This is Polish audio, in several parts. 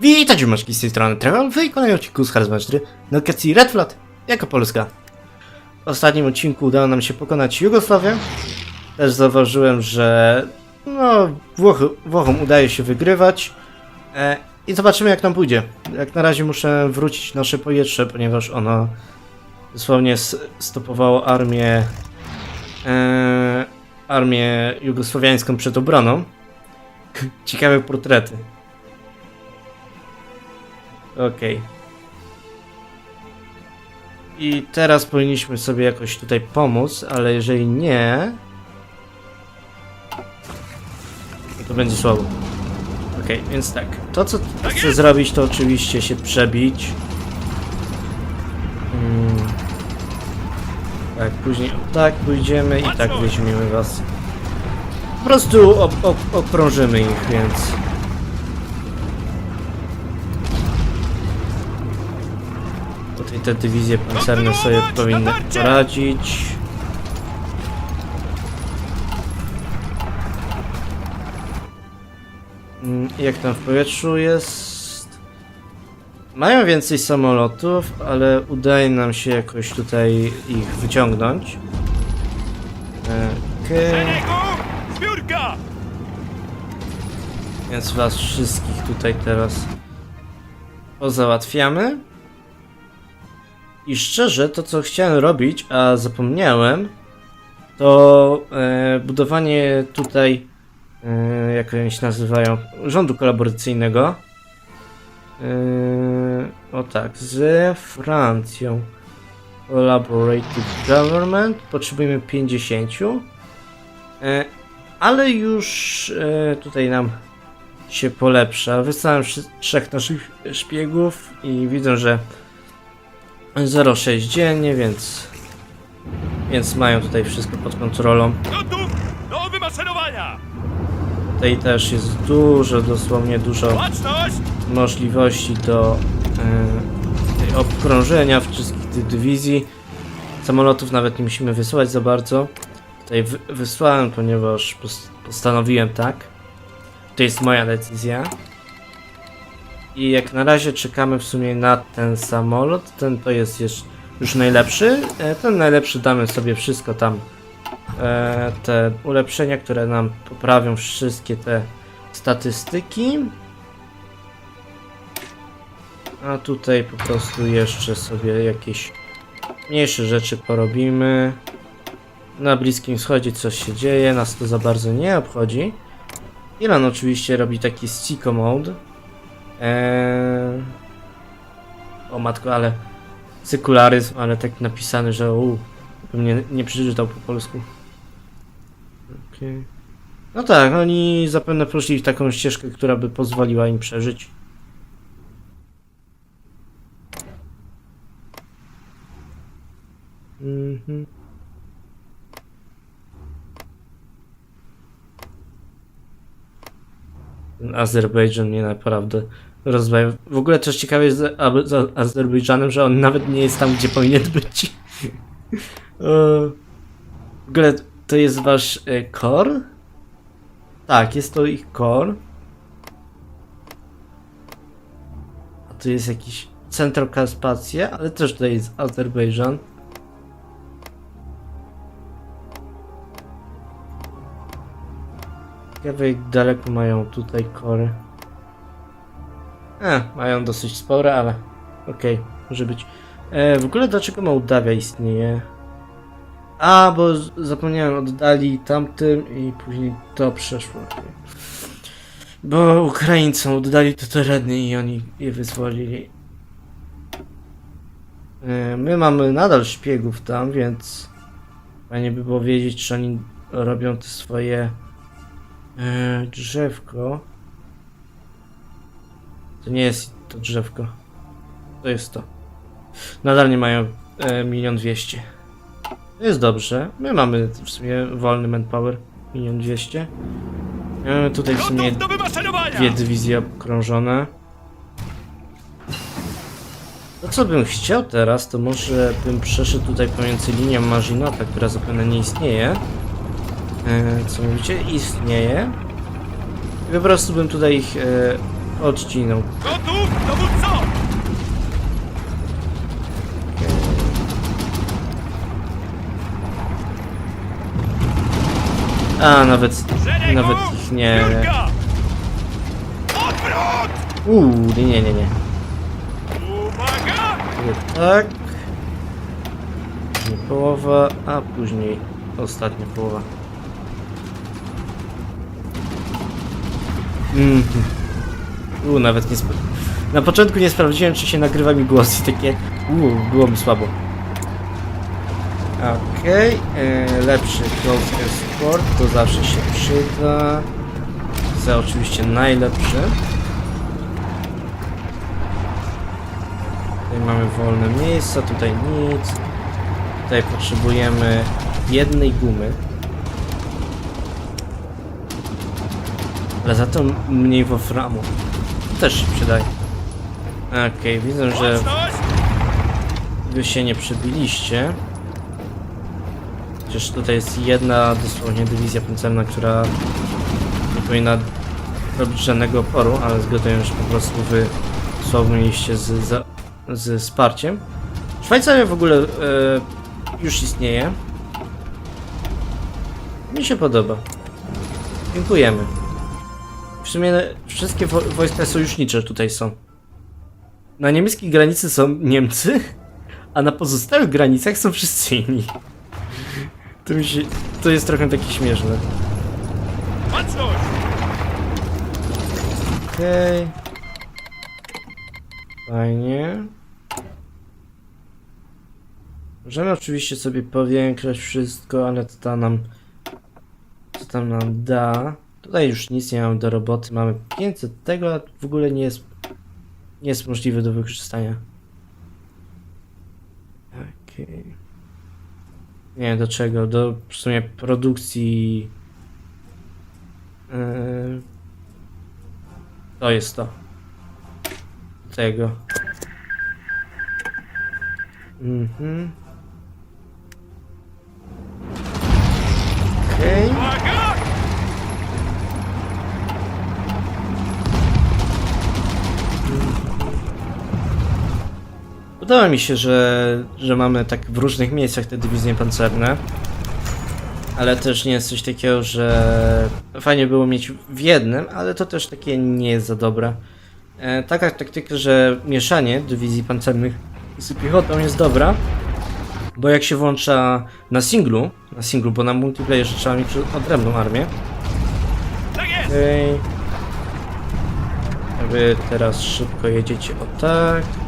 Witajcie maczki z tej strony Trevor w kolejnym odcinku z Charisma 4 na lokacji Red Flat jako Polska. W ostatnim odcinku udało nam się pokonać Jugosławię. Też zauważyłem, że no, Włochy, Włochom udaje się wygrywać. E, I zobaczymy jak nam pójdzie. Jak na razie muszę wrócić nasze powietrze, ponieważ ono dosłownie stopowało armię e, armię jugosłowiańską przed obroną. Ciekawe portrety. Okej. I teraz powinniśmy sobie jakoś tutaj pomóc, ale jeżeli nie... To będzie słabo. Okej, więc tak. To co chcę zrobić to oczywiście się przebić. Mm. Tak, później tak pójdziemy i tak weźmiemy was. Po prostu ob okrążymy ich, więc... Tutaj te dywizje pancerne sobie powinny poradzić. Mm, Jak tam w powietrzu jest? Mają więcej samolotów, ale udaje nam się jakoś tutaj ich wyciągnąć. Szeregu! Zbiórka! Więc was wszystkich tutaj teraz pozałatwiamy. I szczerze, to co chciałem robić, a zapomniałem, to e, budowanie tutaj, e, jak oni się nazywają, rządu kolaboracyjnego. E, o tak, z Francją. Collaborative Government. Potrzebujemy 50. E, ale już e, tutaj nam się polepsza. Wysłałem trzech naszych szpiegów i widzę, że 0,6 dziennie, więc więc mają tutaj wszystko pod kontrolą. Gotów do wymaszerowania! Tutaj też jest dużo, dosłownie dużo możliwości do tutaj obkrążenia wszystkich tych dywizji. Samolotów nawet nie musimy wysyłać za bardzo. Tutaj wy, wysłałem, ponieważ pos, postanowiłem tak. To jest moja decyzja. I jak na razie czekamy w sumie na ten samolot. Ten to jest już najlepszy. E, ten najlepszy damy sobie wszystko tam. E, te ulepszenia, które nam poprawią wszystkie te statystyki. A tutaj po prostu jeszcze sobie jakieś mniejsze rzeczy porobimy. Na Bliskim Wschodzie coś się dzieje, nas to za bardzo nie obchodzi. Iran oczywiście robi taki sicko mode. Eee... O matko, ale sekularyzm, ale tak napisany, że u, bym nie, nie przeczytał po polsku. Okej. No tak, oni zapewne poszli w taką ścieżkę, która by pozwoliła im przeżyć. Mhm. Azerbejdżan mnie naprawdę rozbawił. W ogóle też ciekawe jest z, Ab- z Azerbejdżanem, że on nawet nie jest tam, gdzie powinien być. E, w ogóle to jest wasz e, core? Tak, jest to ich core. A tu jest jakiś Centrokarpacja, ale też tutaj jest Azerbejdżan. Ciekawe jak daleko mają tutaj kory. E, mają dosyć spore, ale okej, może być. E, w ogóle dlaczego Mołdawia istnieje? A, bo zapomniałem, oddali tamtym i później to przeszło. Bo Ukraińcom oddali te tereny i oni je wyzwolili. E, my mamy nadal szpiegów tam, więc fajnie by było wiedzieć, czy oni robią te swoje e, drzewko. To nie jest to drzewko. To jest to. Nadal nie mają e, milion dwieście. To jest dobrze. My mamy w sumie wolny manpower. Milion dwieście. E, tutaj w sumie dwie dywizje okrążone. To co bym chciał teraz, to może bym przeszedł tutaj pomiędzy linią Marzinota, która zapewne nie istnieje. E, co mówicie? Istnieje. I po prostu bym tutaj ich e, odcinał. Gotów, dowódco! A, nawet, nawet ich nie... Uuu, nie, nie, nie, tak. Nie połowa, a później ostatnia połowa. Mhm. Uuu, nawet nie Na początku nie sprawdziłem, czy się nagrywa mi głos i takie... Uuu, było mi słabo. Okej, e, lepszy Air Sport, to zawsze się przyda. Za oczywiście najlepszy. Tutaj mamy wolne miejsca, tutaj nic. Tutaj potrzebujemy jednej gumy. Ale za to mniej wolframu. To też się przydaje. Okej, widzę, że wy się nie przebiliście. Chociaż tutaj jest jedna dosłownie dywizja pancerna, która nie powinna robić żadnego oporu, ale zgaduję, że po prostu wy słabo mieliście z, za, z wsparciem. Szwajcaria w ogóle e, już istnieje. Mi się podoba. Dziękujemy. W sumie wszystkie wo wojska sojusznicze tutaj są. Na niemieckiej granicy są Niemcy, a na pozostałych granicach są wszyscy inni. To, mi się, to jest trochę takie śmieszne. Okej. Fajnie. Możemy oczywiście sobie powiększać wszystko, ale to da nam... Co tam nam da? Tutaj już nic nie mamy do roboty. Mamy 500 tego, w ogóle nie jest... Nie jest możliwe do wykorzystania. Okej. Nie, do czego? Do w sumie produkcji... Yy... To jest to. Tego. Mhm. Podoba mi się, że, że mamy tak w różnych miejscach te dywizje pancerne. Ale też nie jest coś takiego, że fajnie było mieć w jednym, ale to też takie nie jest za dobre. E, taka taktyka, że mieszanie dywizji pancernych z piechotą jest dobra, bo jak się włącza na singlu, na singlu, bo na multiplayerze trzeba mieć odrębną armię. Tak jest! Okej. Wy teraz szybko jedziecie o tak.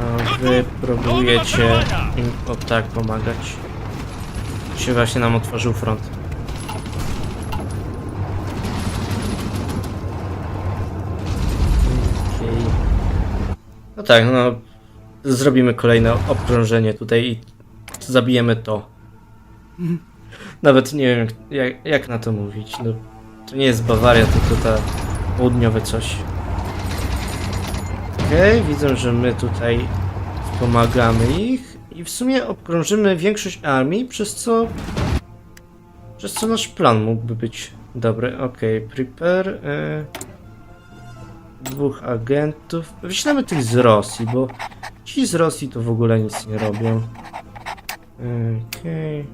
A wy próbujecie im o tak pomagać. Się właśnie nam otworzył front. Okej. No tak, no. Zrobimy kolejne obkrążenie tutaj i zabijemy to. Nawet nie wiem, jak, jak na to mówić. No, to nie jest Bawaria, tylko ta południowe coś. Okej, widzę, że my tutaj pomagamy ich i w sumie obkrążymy większość armii, przez co przez co nasz plan mógłby być dobry. Okej, prepare e, dwóch agentów. Wyślemy tych z Rosji, bo ci z Rosji to w ogóle nic nie robią. Okej.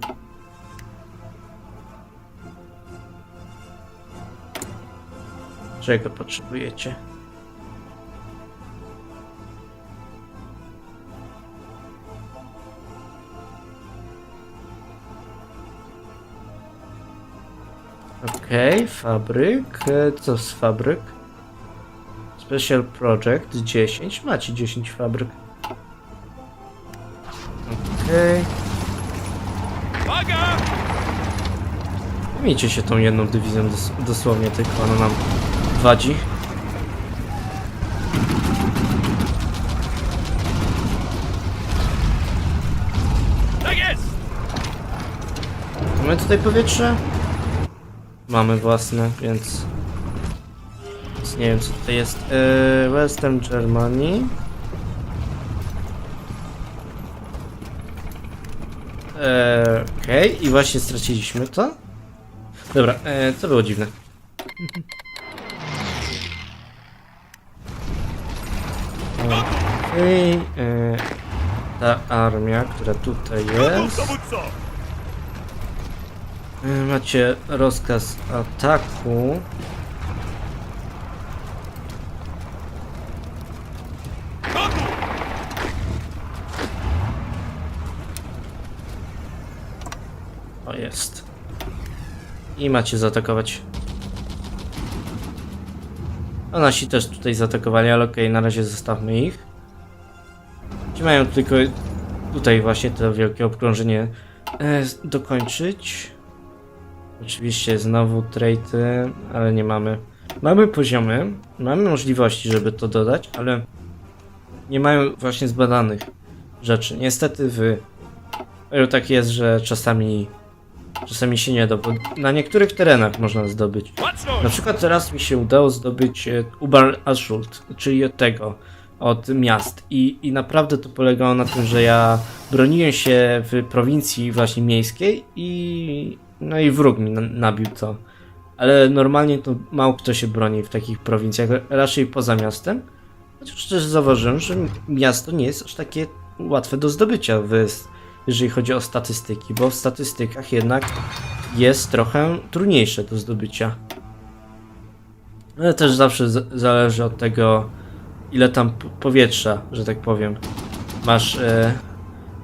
Czego potrzebujecie? Okej, fabryk. E, Co z fabryk? Special Project 10. Macie 10 fabryk. Okej. Uwaga! Miejcie się tą jedną dywizją dos dosłownie, tylko ona nam wadzi. Tak jest! Mamy tutaj powietrze? Mamy własne, więc... więc nie wiem co tutaj jest. Eee, Western Germany. Eee, Okej, i właśnie straciliśmy to. Dobra, eee, to było dziwne. Okej, e, ta armia, która tutaj jest. E, Macie rozkaz ataku. O, jest. I macie zaatakować. A nasi też tutaj zaatakowali, ale okej, na razie zostawmy ich. Ci mają tylko tutaj właśnie to wielkie obkrążenie e, dokończyć. Oczywiście znowu trade, ale nie mamy. Mamy poziomy, mamy możliwości, żeby to dodać, ale nie mają właśnie zbadanych rzeczy. Niestety w Elu tak jest, że czasami czasami się nie da, bo na niektórych terenach można zdobyć. Na przykład teraz mi się udało zdobyć e, Ubar Ashult, czyli od tego, od miast. I, I naprawdę to polegało na tym, że ja broniłem się w prowincji właśnie miejskiej i no i wróg mi na, nabił to. Ale normalnie to mało kto się broni w takich prowincjach, raczej poza miastem. Chociaż też zauważyłem, że miasto nie jest aż takie łatwe do zdobycia, jeżeli chodzi o statystyki, bo w statystykach jednak jest trochę trudniejsze do zdobycia. Ale też zawsze zależy od tego, ile tam powietrza, że tak powiem, masz. E,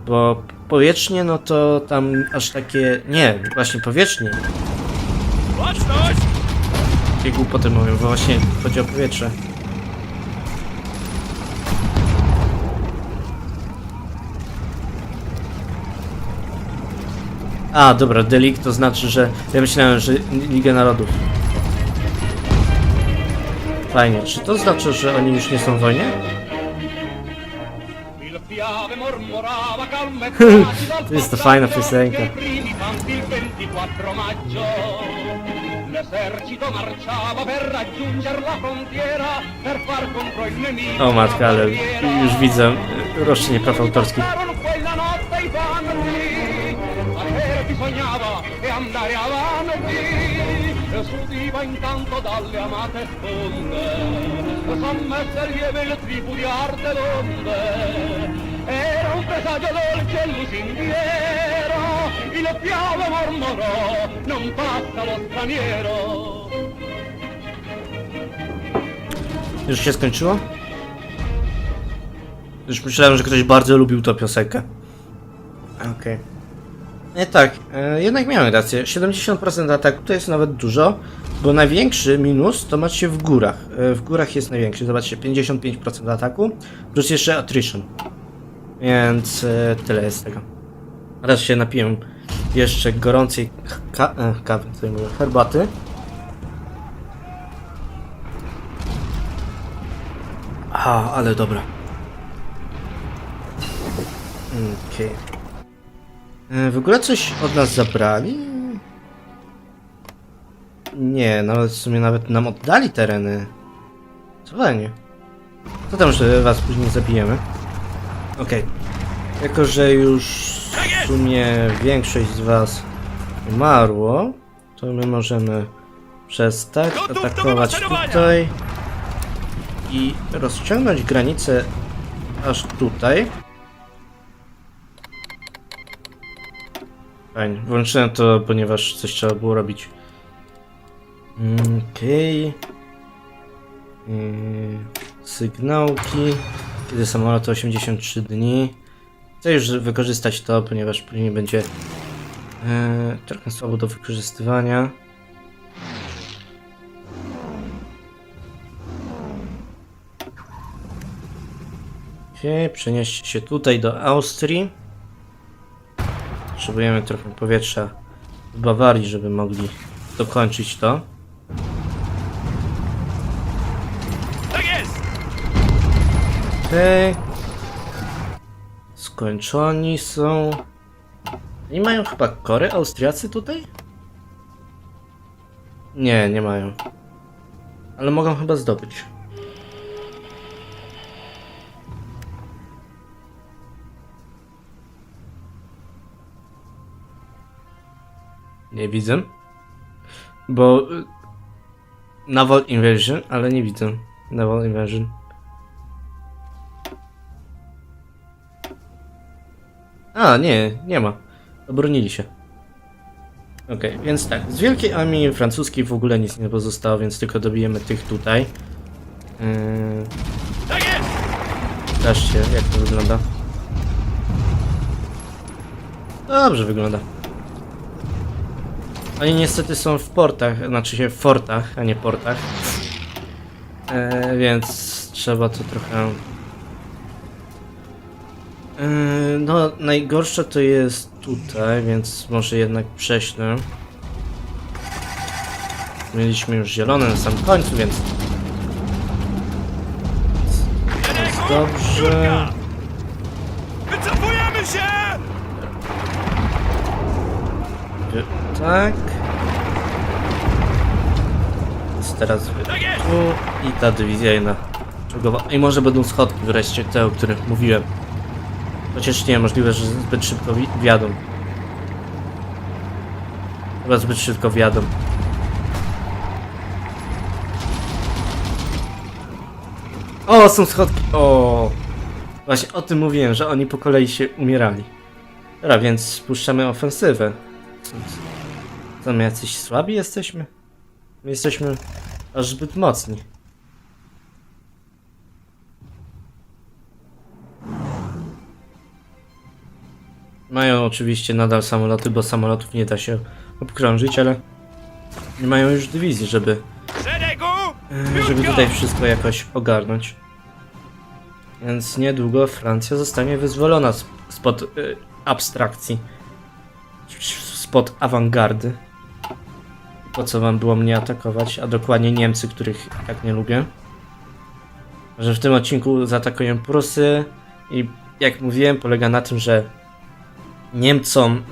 bo powietrznie, no to tam aż takie. Nie, właśnie powietrznie. Jakie głupoty mówię, bo właśnie chodzi o powietrze. A, dobra, delikt to znaczy, że ja myślałem, że Liga Narodów. Fajnie, czy to znaczy, że oni już nie są w wojnie? To jest to fajna piosenka. I primi campi il 24 maggio. L'esercito marciava per raggiungere la frontiera, per far contro il nemico. O matka, ale już widzę e, roszczenie praw autorskich. E intanto dalle amate sponde, lieve il di arte d'onde. Era un presagio dolce lusinghiero, il piave mormorò, non passa lo straniero. Już się skończyło? Już myślałem, że ktoś bardzo lubił tę piosenkę. Okej. Nie tak, e, jednak miałem rację. 70% ataku to jest nawet dużo, bo największy minus to macie w górach. E, w górach jest największy, zobaczcie, 55% ataku, plus jeszcze attrition. Więc e, tyle jest tego. Teraz się napiję jeszcze gorącej ka e, kawy, ja mówię, herbaty. A, ale dobra. Okej. E, W ogóle coś od nas zabrali? Nie, nawet w sumie nawet nam oddali tereny. Co fajnie. Co tam, że was później zabijemy? Okej. Jako, że już w sumie większość z was umarło, to my możemy przestać atakować tutaj i rozciągnąć granicę aż tutaj. Fajnie, włączyłem to, ponieważ coś trzeba było robić. Mm, Okej. Yy, Sygnałki. Kiedy samolot 83 dni. Chcę już wykorzystać to, ponieważ później będzie e, trochę słabo do wykorzystywania. Okej, przenieście się tutaj do Austrii. Potrzebujemy trochę powietrza w Bawarii, żeby mogli dokończyć to. Okej. Skończoni są. Nie mają chyba kory Austriacy tutaj? Nie, nie mają. Ale mogą chyba zdobyć. Nie widzę. Bo... y, Naval Invasion, ale nie widzę. Naval Invasion. A, nie, nie ma. Obronili się. Okej, więc tak, z wielkiej armii francuskiej w ogóle nic nie pozostało, więc tylko dobijemy tych tutaj. Yy, Tak! Zobaczcie, jak to wygląda. Dobrze wygląda. Oni niestety są w portach, znaczy się w fortach, a nie portach. E, więc trzeba to trochę... E, no, najgorsze to jest tutaj, więc może jednak prześlę. Mieliśmy już zielone na samym końcu, więc dobrze. Wycofujemy się! Wy- Tak. Teraz wy Tak jest! tu i ta dywizja jedna. I może będą schodki wreszcie, te o których mówiłem. Chociaż nie, możliwe, że zbyt szybko wi. Chyba zbyt szybko wjadą. O, są schodki! O! Właśnie o tym mówiłem, że oni po kolei się umierali. Dobra, więc spuszczamy ofensywę. Co my jacyś słabi jesteśmy? My jesteśmy aż zbyt mocni. Mają oczywiście nadal samoloty, bo samolotów nie da się obkrążyć, ale nie mają już dywizji, żeby, e, żeby tutaj wszystko jakoś ogarnąć. Więc niedługo Francja zostanie wyzwolona sp- spod y, abstrakcji, spod awangardy. Po co wam było mnie atakować, a dokładnie Niemcy, których tak nie lubię. Że w tym odcinku zaatakują Prusy i jak mówiłem, polega na tym, że Niemcom,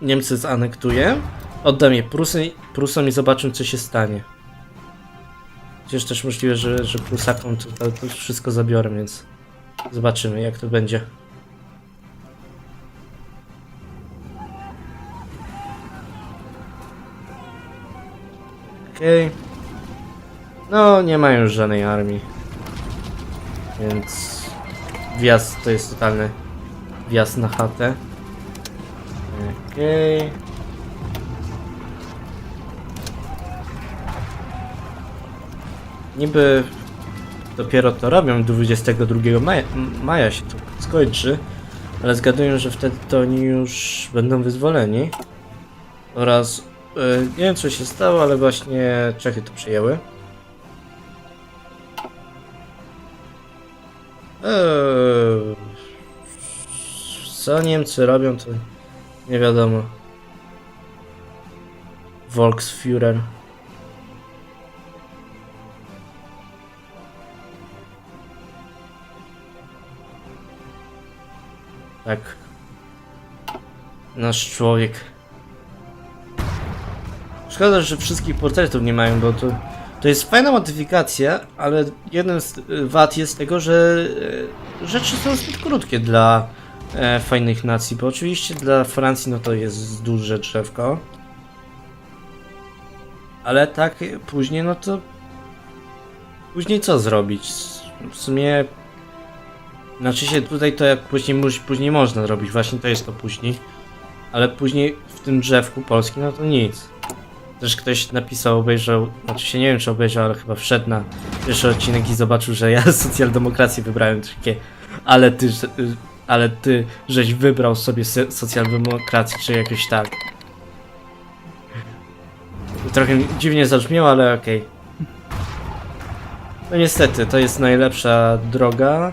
y, Niemcy zanektuję, oddam je Prusy, Prusom i zobaczę co się stanie. Przecież też możliwe, że, że Prusakom to, to, wszystko zabiorę, więc zobaczymy jak to będzie. Okej. No, nie mają już żadnej armii. Więc wjazd to jest totalny wjazd na chatę. Okej. Niby dopiero to robią, 22 maja, maja się to skończy, ale zgaduję, że wtedy to oni już będą wyzwoleni. Oraz e, nie wiem co się stało, ale właśnie Czechy to przejęły. Eee, co Niemcy robią, to nie wiadomo. Volksführer. Tak. Nasz człowiek. Szkoda, że wszystkich portretów nie mają, bo to, to jest fajna modyfikacja, ale jeden z wad jest tego, że y, rzeczy są zbyt krótkie dla e, fajnych nacji, bo oczywiście dla Francji no to jest duże drzewko. Ale tak y, później no to później co zrobić? W sumie znaczy się tutaj to jak później, później można zrobić, właśnie to jest to później. Ale później w tym drzewku polskim, no to nic. Też ktoś napisał, obejrzał, znaczy się nie wiem czy obejrzał, ale chyba wszedł na pierwszy odcinek i zobaczył, że ja socjaldemokrację wybrałem takie, ale ty, y, ale ty, żeś wybrał sobie socjaldemokrację, czy jakoś tak. Trochę dziwnie zabrzmiało, ale okej. No niestety, to jest najlepsza droga.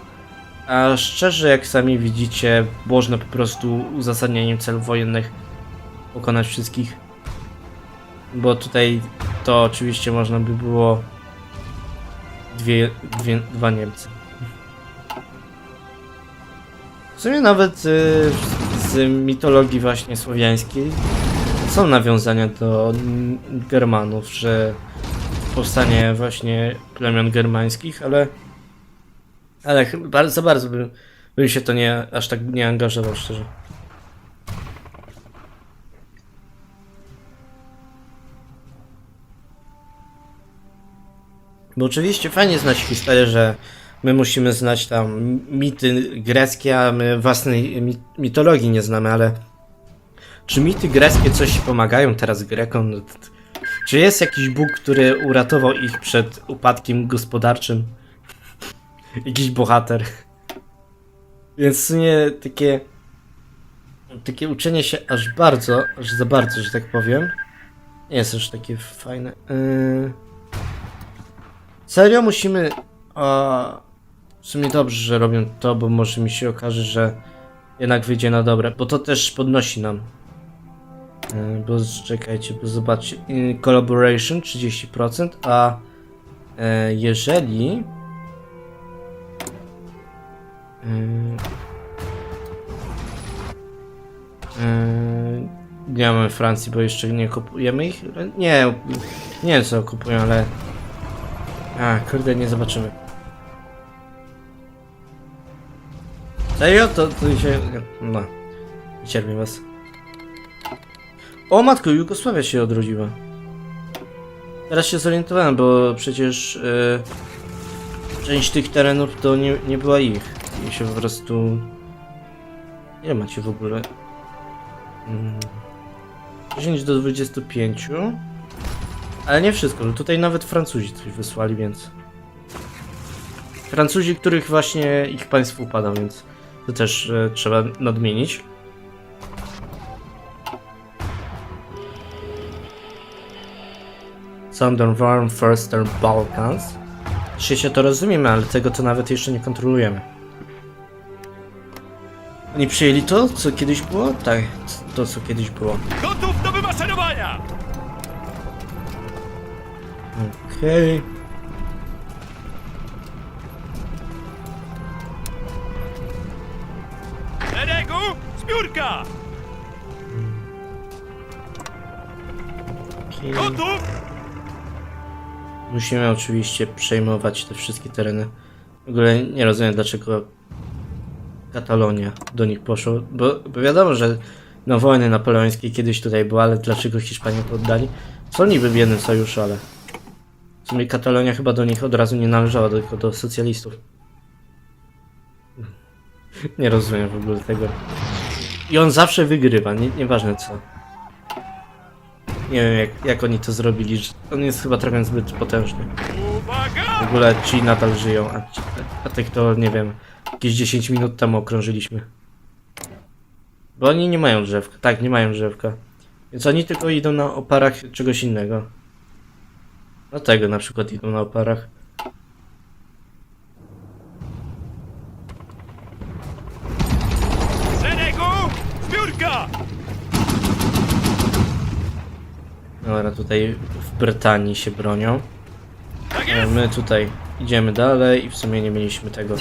A szczerze, jak sami widzicie, można po prostu uzasadnieniem celów wojennych pokonać wszystkich. Bo tutaj to oczywiście można by było dwie, dwie, dwa Niemcy. W sumie nawet y, z mitologii właśnie słowiańskiej są nawiązania do Germanów, że powstanie właśnie plemion germańskich, ale ale bardzo, za bardzo bym, bym się to nie, aż tak nie angażował, szczerze. Bo oczywiście fajnie znać historię, że my musimy znać tam mity greckie, a my własnej mi- mitologii nie znamy, ale czy mity greckie coś pomagają teraz Grekom? No, Czy jest jakiś Bóg, który uratował ich przed upadkiem gospodarczym? Jakiś bohater? Więc sumie takie takie uczenie się aż bardzo, aż za bardzo, że tak powiem. Nie jest już takie fajne. Yy... Serio musimy. O... W sumie dobrze, że robią to, bo może mi się okaże, że jednak wyjdzie na dobre, bo to też podnosi nam. Yy, bo czekajcie, bo zobaczcie. Yy, collaboration 30%, a yy, jeżeli. Nie mamy Francji, bo jeszcze nie kupujemy ich. Nie, nie wiem co kupują, ale. A, kurde, nie zobaczymy. Serio? To, to się. No. Cierpię was. O matko, Jugosławia się odrodziła. Teraz się zorientowałem, bo przecież yy, część tych terenów to nie, nie była ich. I się po prostu. Ile macie w ogóle? Mm. 10 do 25. Ale nie wszystko, bo tutaj nawet Francuzi coś wysłali, więc. Francuzi, których właśnie ich państwo upada, więc to też e, trzeba nadmienić. Southern Warm Firstern Balkans. Się to rozumiemy, ale tego to nawet jeszcze nie kontrolujemy. Oni przyjęli to, co kiedyś było? Tak, to co kiedyś było. Gotów do wymaszerowania! Okej. Szeregu! Gotów! Musimy oczywiście przejmować te wszystkie tereny. W ogóle nie rozumiem dlaczego Katalonia do nich poszło, bo, bo wiadomo, że no wojny napoleońskie kiedyś tutaj były, ale dlaczego Hiszpanie to oddali? Są niby w jednym sojuszu, ale w sumie Katalonia chyba do nich od razu nie należała, tylko do socjalistów. Nie rozumiem w ogóle tego. I on zawsze wygrywa, nie, nieważne co. Nie wiem jak, jak oni to zrobili, że on jest chyba trochę zbyt potężny. W ogóle ci nadal żyją, a, ci, a tych to nie wiem, jakieś 10 minut temu okrążyliśmy. Bo oni nie mają drzewka, tak, nie mają drzewka. Więc oni tylko idą na oparach czegoś innego. No tego na przykład idą na oparach. Szeregu! Zbiórka! Dobra, tutaj w Brytanii się bronią. E! My tutaj idziemy dalej i w sumie nie mieliśmy tego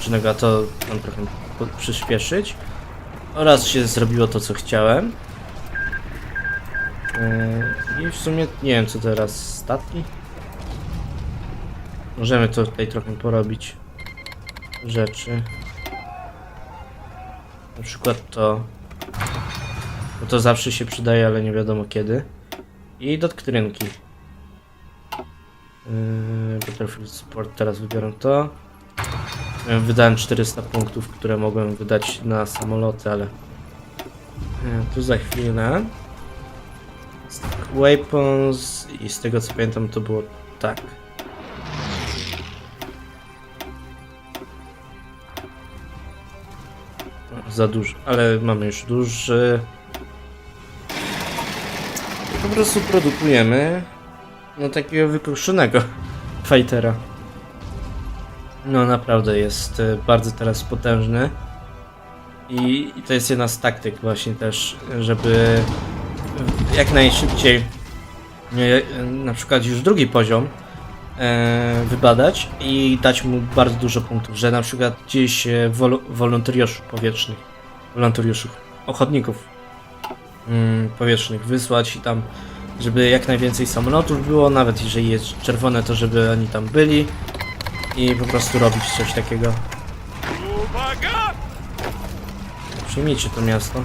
czynnego, a to mam trochę przyspieszyć. Oraz się zrobiło to, co chciałem. Yy, I w sumie nie wiem, co teraz, statki? Możemy tutaj trochę porobić rzeczy. Na przykład to. Bo to zawsze się przydaje, ale nie wiadomo kiedy. I doktrynki. Yy, Battlefield Sport, teraz wybieram to. Yy, Wydałem 400 punktów, które mogłem wydać na samoloty, ale yy, tu za chwilę. Stack Weapons i z tego co pamiętam to było tak. Za dużo, ale mamy już duży. Po prostu produkujemy no takiego wykruszonego fightera. No naprawdę jest e, bardzo teraz potężny. I, I to jest jedna z taktyk właśnie też, żeby jak najszybciej e, na przykład już drugi poziom e, wybadać i dać mu bardzo dużo punktów, że na przykład gdzieś wol, wolontariuszy powietrznych, wolontariuszów, ochotników powietrznych wysłać i tam żeby jak najwięcej samolotów było, nawet jeżeli jest czerwone, to żeby oni tam byli i po prostu robić coś takiego. Uwaga! Przyjmijcie to miasto.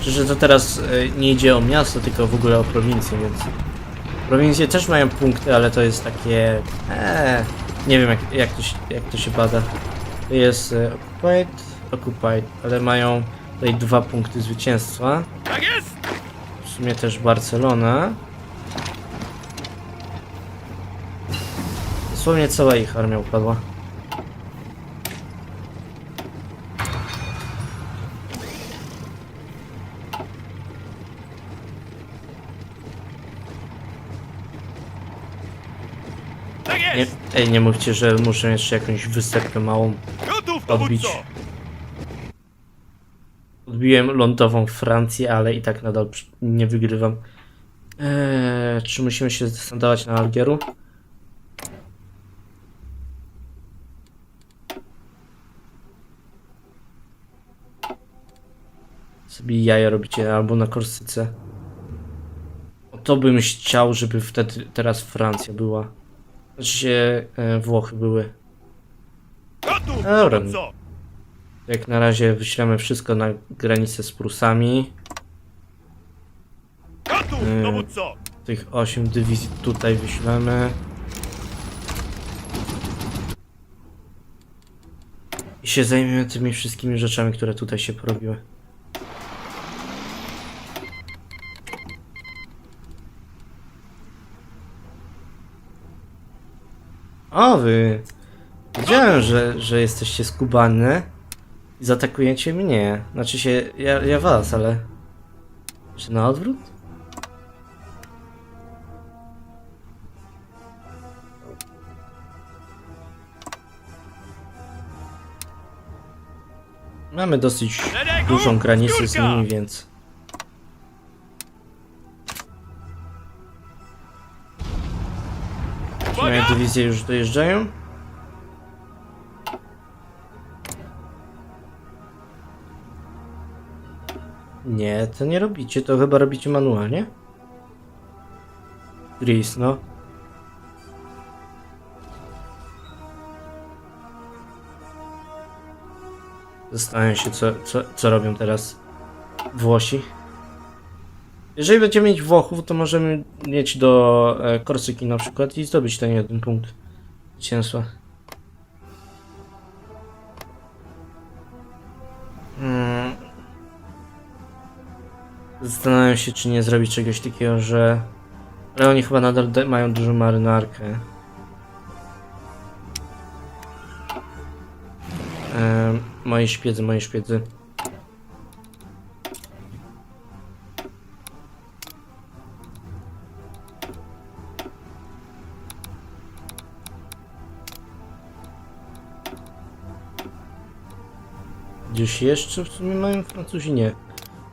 Że to teraz e, nie idzie o miasto, tylko w ogóle o prowincję, więc Prowincje też mają punkty, ale to jest takie... Eee, nie wiem jak, jak, to, się, jak to się bada. To jest e, Occupied, Occupied, ale mają tutaj dwa punkty zwycięstwa. Tak jest! W sumie też Barcelona. Dosłownie cała ich armia upadła. Tak Nie, ej, nie mówcie, że muszę jeszcze jakąś wysepkę małą odbić. Odbiłem lądową Francję, ale i tak nadal nie wygrywam. Eee, czy musimy się zdecydować na Algieru? Sobie jaja robicie albo na Korsyce. O to bym chciał, żeby wtedy teraz Francja była. Znaczy się e, Włochy były. Dobra. Jak na razie wyślemy wszystko na granicę z Prusami. Dowódco! Tych 8 dywizji tutaj wyślemy. I się zajmiemy tymi wszystkimi rzeczami, które tutaj się porobiły. O wy! Wiedziałem, że, że jesteście skubane i zaatakujecie mnie. Znaczy się, ja, ja was, ale... Czy na odwrót? Mamy dosyć dużą granicę z nimi, więc... Moje dywizje już dojeżdżają? Nie, to nie robicie, to chyba robicie manualnie? Gris, no. Zastanawiam się, co, co, co robią teraz Włosi. Jeżeli będziemy mieć Włochów, to możemy mieć do e, Korsyki na przykład i zdobyć ten jeden punkt zwycięstwa. Zastanawiam się, czy nie zrobić czegoś takiego, że... Ale oni chyba nadal da- mają dużą marynarkę. Em, moi szpiedzy, moi szpiedzy. Gdzieś jeszcze w sumie mają Francuzi? Nie.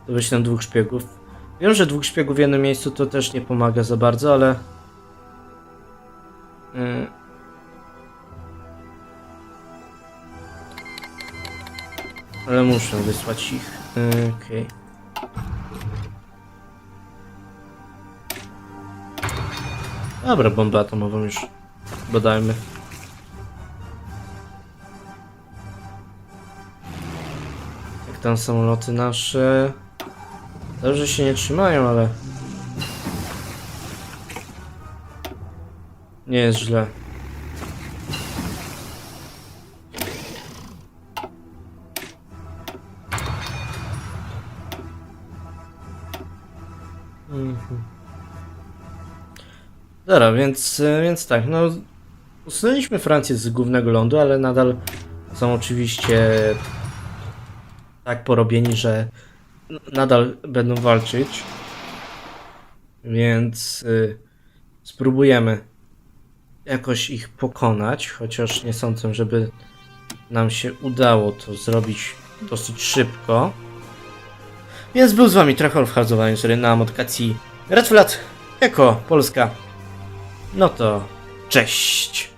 To wyślę dwóch szpiegów. Wiem, że dwóch szpiegów w jednym miejscu to też nie pomaga za bardzo, ale... Yy. Ale muszę wysłać ich. Yy, Okej. Dobra, bombę atomową już badajmy. Jak tam samoloty nasze... Dobrze się nie trzymają, ale... Nie jest źle. Mhm. Dobra, więc, więc tak, no usunęliśmy Francję z głównego lądu, ale nadal są oczywiście tak porobieni, że nadal będą walczyć. Więc y, spróbujemy jakoś ich pokonać, chociaż nie sądzę, żeby nam się udało to zrobić dosyć szybko. Więc był z wami Trachol w hardzowaniu sobie na modkacji Red Flat jako Polska. No to cześć!